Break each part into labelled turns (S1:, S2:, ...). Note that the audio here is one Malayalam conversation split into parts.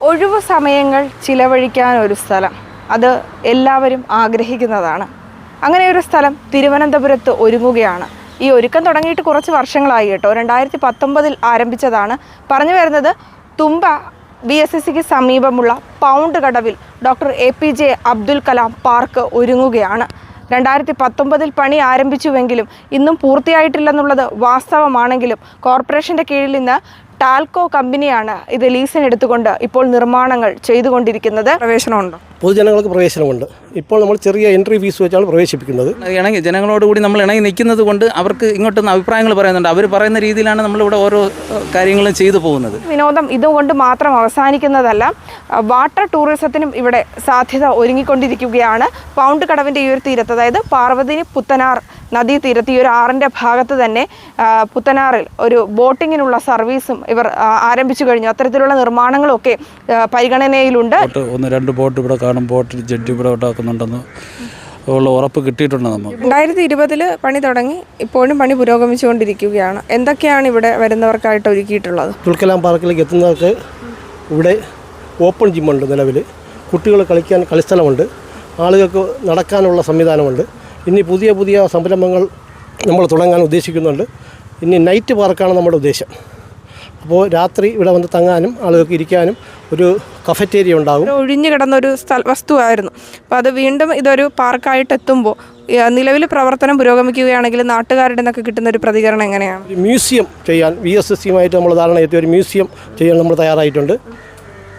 S1: ഒഴിവു സമയങ്ങൾ ചിലവഴിക്കാൻ ഒരു സ്ഥലം. അത് എല്ലാവരും ആഗ്രഹിക്കുന്നതാണ്. അങ്ങനെ ഒരു സ്ഥലം തിരുവനന്തപുരത്ത് ഒരുങ്ങുകയാണ്. ഈ ഒരുക്കം തുടങ്ങിയിട്ട് കുറച്ച് വർഷങ്ങളായി കേട്ടോ. രണ്ടായിരത്തി പത്തൊമ്പതിൽ ആരംഭിച്ചതാണ്. പറഞ്ഞു വരുന്നത് തുമ്പ ബി എസ് എസ് സിക്ക് സമീപമുള്ള പൗണ്ട് കടവിൽ doctor A P J Abdul Kalam park ഒരുങ്ങുകയാണ്. രണ്ടായിരത്തി പത്തൊമ്പതിൽ പണി ആരംഭിച്ചുവെങ്കിലും ഇന്നും പൂർത്തിയായിട്ടില്ലെന്നുള്ളത് വാസ്തവമാണെങ്കിലും കോർപ്പറേഷന്റെ കീഴിൽ നിന്ന് ടാൽക്കോ കമ്പനിയാണ് ഇത് ലീസിന് എടുത്തുകൊണ്ട് ഇപ്പോൾ നിർമ്മാണങ്ങൾ ചെയ്തുകൊണ്ടിരിക്കുന്നത്. പ്രവേശനമുണ്ടോ?
S2: പൊതുജനങ്ങൾക്ക് പ്രവേശനമുണ്ട്. ഇപ്പോൾ നമ്മൾ ചെറിയ എൻട്രി ഫീസ് വെച്ചാണ് പ്രവേശിപ്പിക്കുന്നത്.
S3: ഇണങ്ങി ജനങ്ങളോട് കൂടി നമ്മൾ ഇണങ്ങി നിൽക്കുന്നത് കൊണ്ട് അവർക്ക് ഇങ്ങോട്ടൊന്ന് അഭിപ്രായങ്ങൾ പറയുന്നുണ്ട്. അവർ പറയുന്ന രീതിയിലാണ് നമ്മളിവിടെ ഓരോ കാര്യങ്ങളും ചെയ്തു പോകുന്നത്.
S1: വിനോദം ഇതുകൊണ്ട് മാത്രം അവസാനിക്കുന്നതല്ല വാട്ടർ ടൂറിസത്തിനും ഇവിടെ സാധ്യത ഒരുങ്ങിക്കൊണ്ടിരിക്കുകയാണ്. പൗണ്ട് കടവിന്റെ ഈ ഒരു തീരത്ത് അതായത് പാർവതി പുത്തനാർ നദീ തീരത്ത് ഈ ഒരു ആറിന്റെ ഭാഗത്ത് തന്നെ പുത്തനാറിൽ ഒരു ബോട്ടിങ്ങിനുള്ള സർവീസും ഇവർ ആരംഭിച്ചു കഴിഞ്ഞു. അത്തരത്തിലുള്ള നിർമ്മാണങ്ങളൊക്കെ പരിഗണനയിലുണ്ട്.
S4: ഒന്ന് രണ്ട് ബോട്ട് ഇവിടെ കാണും. ബോട്ട് ജഡ്ജി ഇവിടെ ഉണ്ടാക്കുന്നുണ്ടെന്ന് ഉള്ള ഉറപ്പ് കിട്ടിയിട്ടുണ്ട് നമ്മൾ
S1: രണ്ടായിരത്തി ഇരുപതിൽ പണി തുടങ്ങി ഇപ്പോഴും പണി പുരോഗമിച്ചുകൊണ്ടിരിക്കുകയാണ്. എന്തൊക്കെയാണ് ഇവിടെ വരുന്നവർക്കായിട്ട് ഒരുക്കിയിട്ടുള്ളത്?
S2: തുൽക്കലാം പാർക്കിലേക്ക് എത്തുന്നവർക്ക് ഇവിടെ ഓപ്പൺ ജിമ്മുണ്ട് നിലവിൽ കുട്ടികൾ കളിക്കാൻ കളിസ്ഥലമുണ്ട്. ആളുകൾക്ക് നടക്കാനുള്ള സംവിധാനമുണ്ട്. ഇനി പുതിയ പുതിയ സംരംഭങ്ങൾ നമ്മൾ തുടങ്ങാൻ ഉദ്ദേശിക്കുന്നുണ്ട്. ഇനി നൈറ്റ് പാർക്കാണ് നമ്മുടെ ഉദ്ദേശം. അപ്പോൾ രാത്രി ഇവിടെ വന്ന് തങ്ങാനും ആളുകൾക്ക് ഇരിക്കാനും ഒരു കഫറ്റേരിയ ഉണ്ടാകും.
S1: ഒഴിഞ്ഞു കിടന്നൊരു സ്ഥല വസ്തുവായിരുന്നു. അപ്പോൾ അത് വീണ്ടും ഇതൊരു പാർക്കായിട്ട് എത്തുമ്പോൾ നിലവിൽ പ്രവർത്തനം പുരോഗമിക്കുകയാണെങ്കിൽ നാട്ടുകാരുടെ നിന്നൊക്കെ കിട്ടുന്ന ഒരു പ്രതികരണം എങ്ങനെയാണ്?
S2: മ്യൂസിയം ചെയ്യാൻ വി എസ് എസ് സിയുമായിട്ട് നമ്മൾ ധാരണ എത്തിയ ഒരു മ്യൂസിയം ചെയ്യാൻ നമ്മൾ തയ്യാറായിട്ടുണ്ട്.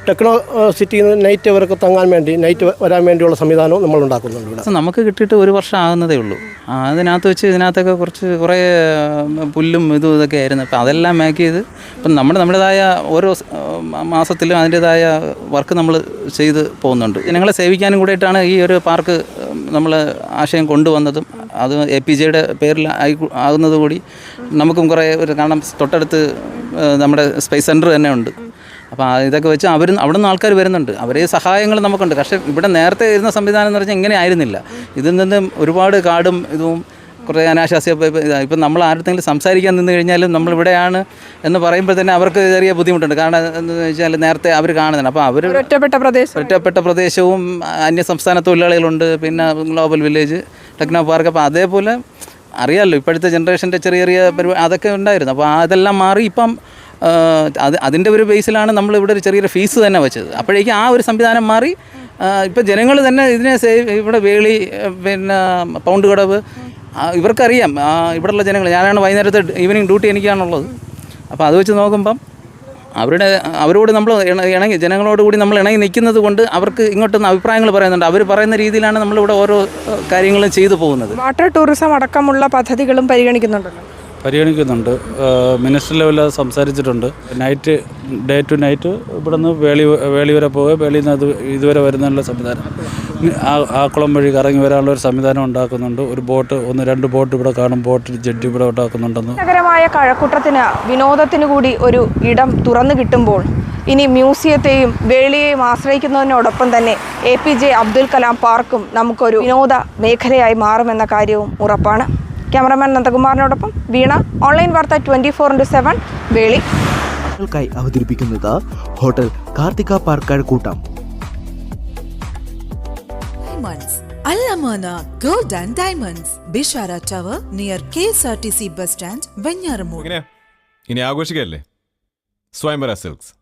S2: ടെക്നോ സിറ്റിയിൽ നിന്ന് നൈറ്റ് അവർക്ക് തങ്ങാൻ വേണ്ടി നൈറ്റ് വരാൻ വേണ്ടിയുള്ള സംവിധാനവും നമ്മൾ ഉണ്ടാക്കുന്നുണ്ട് ഇവിടെ.
S3: നമുക്ക് കിട്ടിയിട്ട് ഒരു വർഷം ആകുന്നതേ ഉള്ളൂ. അതിനകത്ത് വെച്ച് ഇതിനകത്തൊക്കെ കുറച്ച് കുറേ പുല്ലും ഇതും ഇതൊക്കെ ആയിരുന്നു. അപ്പം അതെല്ലാം മാക്ക് ചെയ്ത് ഇപ്പം നമ്മുടെ നമ്മുടേതായ ഓരോ മാസത്തിലും അതിന്റേതായ വർക്ക് നമ്മൾ ചെയ്ത് പോകുന്നുണ്ട്. ജനങ്ങളെ സേവിക്കാനും കൂടിയിട്ടാണ് ഈ ഒരു പാർക്ക് നമ്മൾ ആശയം കൊണ്ടുവന്നതും. അത് എ പി ജെയുടെ പേരിൽ ആയി ആകുന്നത് കൂടി നമുക്കും കുറേ ഒരു കാരണം തൊട്ടടുത്ത് നമ്മുടെ സ്പേസ് സെന്റർ തന്നെ ഉണ്ട്. അപ്പോൾ ഇതൊക്കെ വെച്ച് അവർ അവിടെ നിന്ന് ആൾക്കാർ വരുന്നുണ്ട്. അവരെ സഹായങ്ങൾ നമുക്കുണ്ട്. പക്ഷേ ഇവിടെ നേരത്തെ ഇരുന്ന സംവിധാനം എന്ന് പറഞ്ഞാൽ ഇങ്ങനെ ആയിരുന്നില്ല. ഇതിൽ നിന്നും ഒരുപാട് കാടും ഇതും കുറേ അനാശാസ്യ ഇപ്പം നമ്മൾ ആരുടെങ്കിലും സംസാരിക്കാൻ നിന്ന് കഴിഞ്ഞാലും നമ്മളിവിടെയാണ് എന്ന് പറയുമ്പോൾ തന്നെ അവർക്ക് ചെറിയ ബുദ്ധിമുട്ടുണ്ട്. കാരണം എന്ന് വെച്ചാൽ നേരത്തെ അവർ കാണുന്നുണ്ട് അപ്പോൾ അവർ
S1: ഒറ്റപ്പെട്ട പ്രദേശം.
S3: ഒറ്റപ്പെട്ട പ്രദേശവും അന്യ സംസ്ഥാന തൊഴിലാളികളുണ്ട്. പിന്നെ ഗ്ലോബൽ വില്ലേജ് ടെക്നോ പാർക്ക്. അപ്പോൾ അതേപോലെ അറിയാമല്ലോ ഇപ്പോഴത്തെ ജനറേഷന്റെ ചെറിയ ചെറിയ പരിപാടി അതൊക്കെ ഉണ്ടായിരുന്നു. അപ്പോൾ അതെല്ലാം മാറി ഇപ്പം അത് അതിന്റെ ഒരു ബേസിലാണ് നമ്മൾ ഇവിടെ ഒരു ചെറിയൊരു ഫീസ് തന്നെ വെച്ചത്. അപ്പോഴേക്കും ആ ഒരു സംവിധാനം മാറി ഇപ്പം ജനങ്ങൾ തന്നെ ഇതിനെ സേവ് ഇവിടെ വേളി പിന്നെ പൗണ്ട് കടവ് ഇവർക്കറിയാം ഇവിടെയുള്ള ജനങ്ങൾ. ഞാനാണ് വൈകുന്നേരത്തെ ഈവനിങ് ഡ്യൂട്ടി എനിക്കാണുള്ളത്. അപ്പോൾ അത് വെച്ച് നോക്കുമ്പം അവരുടെ അവരോട് നമ്മൾ ഇണങ്ങി ജനങ്ങളോട് കൂടി നമ്മൾ ഇണങ്ങി നിൽക്കുന്നത് കൊണ്ട് അവർക്ക് ഇങ്ങോട്ടൊന്ന് അഭിപ്രായങ്ങൾ പറയുന്നുണ്ട്. അവർ പറയുന്ന രീതിയിലാണ് നമ്മളിവിടെ ഓരോ കാര്യങ്ങളും ചെയ്തു പോകുന്നത്.
S1: വാട്ടർ ടൂറിസം അടക്കമുള്ള പദ്ധതികളും പരിഗണിക്കുന്നുണ്ടല്ലോ.
S4: പരിഗണിക്കുന്നുണ്ട്. മിനിസ്റ്റർ ലെവലിൽ അത് സംസാരിച്ചിട്ടുണ്ട്. നൈറ്റ് ഡേ ടു നൈറ്റ് ഇവിടെ നിന്ന് വേളി വേളി വരെ പോവുക. വേളിയിൽ നിന്ന് അത് ഇതുവരെ വരുന്നതിനുള്ള സംവിധാനം. ആ ആക്കുളം വഴി കറങ്ങി വരാനുള്ള ഒരു സംവിധാനം ഉണ്ടാക്കുന്നുണ്ട്. ഒരു ബോട്ട് ഒന്ന് രണ്ട് ബോട്ട് ഇവിടെ കാണും. ബോട്ട് ജെഡ് ഇവിടെ ഉണ്ടാക്കുന്നുണ്ടെന്ന്.
S1: നഗരമായ കഴക്കൂട്ടത്തിന് വിനോദത്തിന് കൂടി ഒരു ഇടം തുറന്നു കിട്ടുമ്പോൾ ഇനി മ്യൂസിയത്തെയും വേളിയെയും ആശ്രയിക്കുന്നതിനോടൊപ്പം തന്നെ A P J Abdul Kalam പാർക്കും നമുക്കൊരു വിനോദ മേഖലയായി മാറുമെന്ന കാര്യവും ഉറപ്പാണ്. ക്യാമറമാൻ നന്ദകുമാറിനോടൊപ്പം വീണ ഓൺലൈൻ വാർത്ത twenty four into seven Veli. ായി
S5: അവതരിപ്പിക്കുന്നത് hotel Karthika park gold
S6: and diamonds Bishara tower near K S R T C bus stand
S7: ഇങ്ങനെ ഇനി ആഘോഷിക്കല്ലേ? സ്വയംവര സിൽക്സ്.